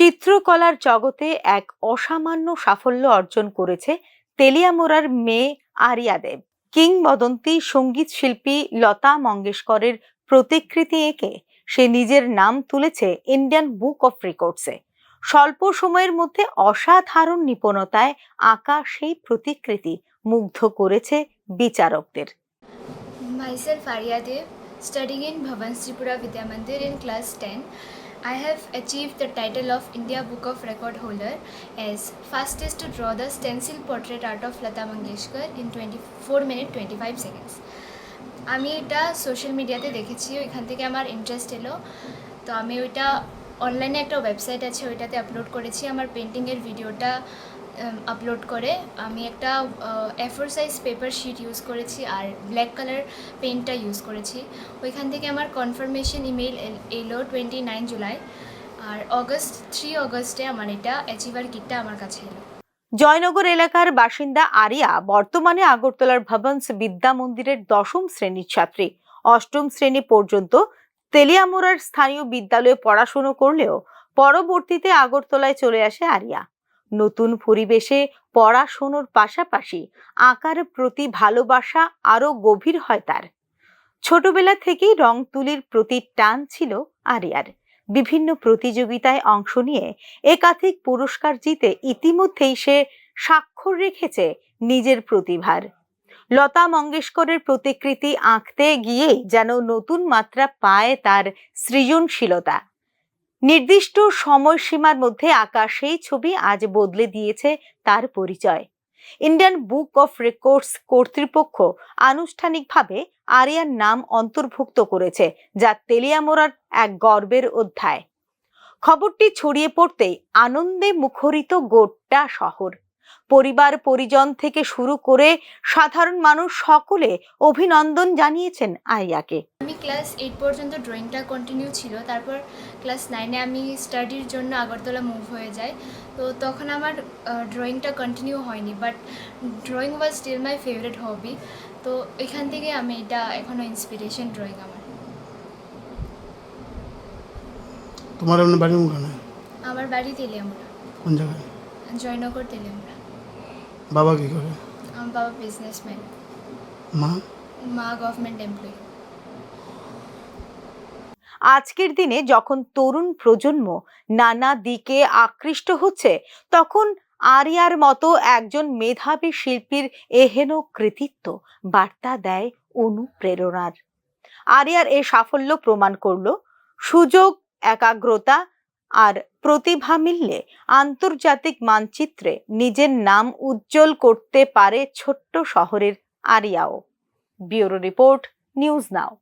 চিত্রকলার জগতে এক অসামান্য সাফল্য অর্জন করেছে তেলিয়ামোড়ার মেয়ে আরিয়া দেব কিংবদন্তি সংগীত শিল্পী লতা মঙ্গেশকরের প্রতিকৃতি এঁকে সে নিজের নাম তুলেছে ইন্ডিয়ান বুক অফ রেকর্ডসে স্বল্প সময়ের মধ্যে অসাধারণ নিপুণতায় আঁকা সেই প্রতিকৃতি মুগ্ধ করেছে বিচারকদের Myself Arya Dev, studying in Bhavan Tripura Vidya Mandir in class 10. I have achieved the title of India Book of Record holder as fastest to draw the stencil portrait art of Lata Mangeshkar in 24 minute 25 seconds. আমি এটা social মিডিয়াতে দেখেছি ওইখান থেকে আমার interest এলো তো আমি ওইটা অনলাইনে একটা ওয়েবসাইট আছে ওইটাতে আপলোড করেছি আমার পেন্টিংয়ের ভিডিওটা আপলোড করে, আমি একটা A four size paper sheet use করেছি আর ব্ল্যাক কালার পেনটা ইউজ করেছি। ওইখান থেকে আমার কনফার্মেশন ইমেল এলো টোয়েন্টি নাইন জুলাই। আর অগস্ট থ্রি অগস্টে আমার এটা অ্যাচিভার কিটটা আমার কাছে এলো। জয়নগর এলাকার বাসিন্দা আরিয়া বর্তমানে আগরতলার ভবনস বিদ্যা মন্দিরের দশম শ্রেণির ছাত্রী। অষ্টম শ্রেণি পর্যন্ত তেলিয়ামোড়ার স্থানীয় বিদ্যালয়ে পড়াশুনো করলেও পরবর্তীতে আগরতলায় চলে আসে আরিয়া। নতুন পরিবেশে পড়াশুনোর পাশাপাশি আঁকার প্রতি ভালোবাসা আরও গভীর হয় তার। ছোটবেলা থেকেই রং তুলির প্রতি টান ছিল আরিয়ার। বিভিন্ন প্রতিযোগিতায় অংশ নিয়ে একাধিক পুরস্কার জিতে ইতিমধ্যেই সে স্বাক্ষর রেখেছে নিজের প্রতিভার। লতা মঙ্গেশকরের প্রতিকৃতি আঁকতে গিয়েই যেন নতুন মাত্রা পায় তার সৃজনশীলতা। নির্দিষ্ট সময়সীমার মধ্যে আঁকা সেই ছবি আজ বদলে দিয়েছে তার পরিচয়। ইন্ডিয়ান বুক অফ রেকর্ডস কর্তৃপক্ষ আনুষ্ঠানিকভাবে আরিয়ার নাম অন্তর্ভুক্ত করেছে, যা তেলিয়ামোরার এক গর্বের অধ্যায়। খবরটি ছড়িয়ে পড়তেই আনন্দে মুখরিত গোটা শহর। পরিবার পরিজন থেকে শুরু করে সাধারণ মানুষ সকলে অভিনন্দন জানিয়েছেন আইয়াকে আমি ক্লাস এইট পর্যন্ত ড্রয়িংটা কন্টিনিউ ছিল। তারপর ক্লাস নাইনে আমি স্টাডির জন্য আগরতলা মুভ হয়ে যাই। তো তখন আমার ড্রয়িংটা কন্টিনিউ হয়নি but drawing was still my favourite hobby তো এখান থেকে আমি এটা এখনও ইন্সপিরেশন ড্রয়িং আমার। তোমার বাড়ি আমার বাড়ি তেলিয়ামুড়া। কোন জায়গায়? জয়নগর তেলিয়ামুড়া। বাবা কি করে? আমার বাবা বিজনেসম্যান মা? মা গভর্নমেন্ট এমপ্লয়ি আজকের দিনে যখন তরুণ প্রজন্ম নানা দিকে আকৃষ্ট হচ্ছে তখন আরিয়ার মতো একজন মেধাবী শিল্পীর এহেন কৃতিত্ব বার্তা দেয় অনুপ্রেরণার। আরিয়ার এ সাফল্য প্রমাণ করল সুযোগ একাগ্রতা আর প্রতিভা মিললে আন্তর্জাতিক মানচিত্রে নিজের নাম উজ্জ্বল করতে পারে ছোট্ট শহরের আরিয়াও। Bureau report, news now.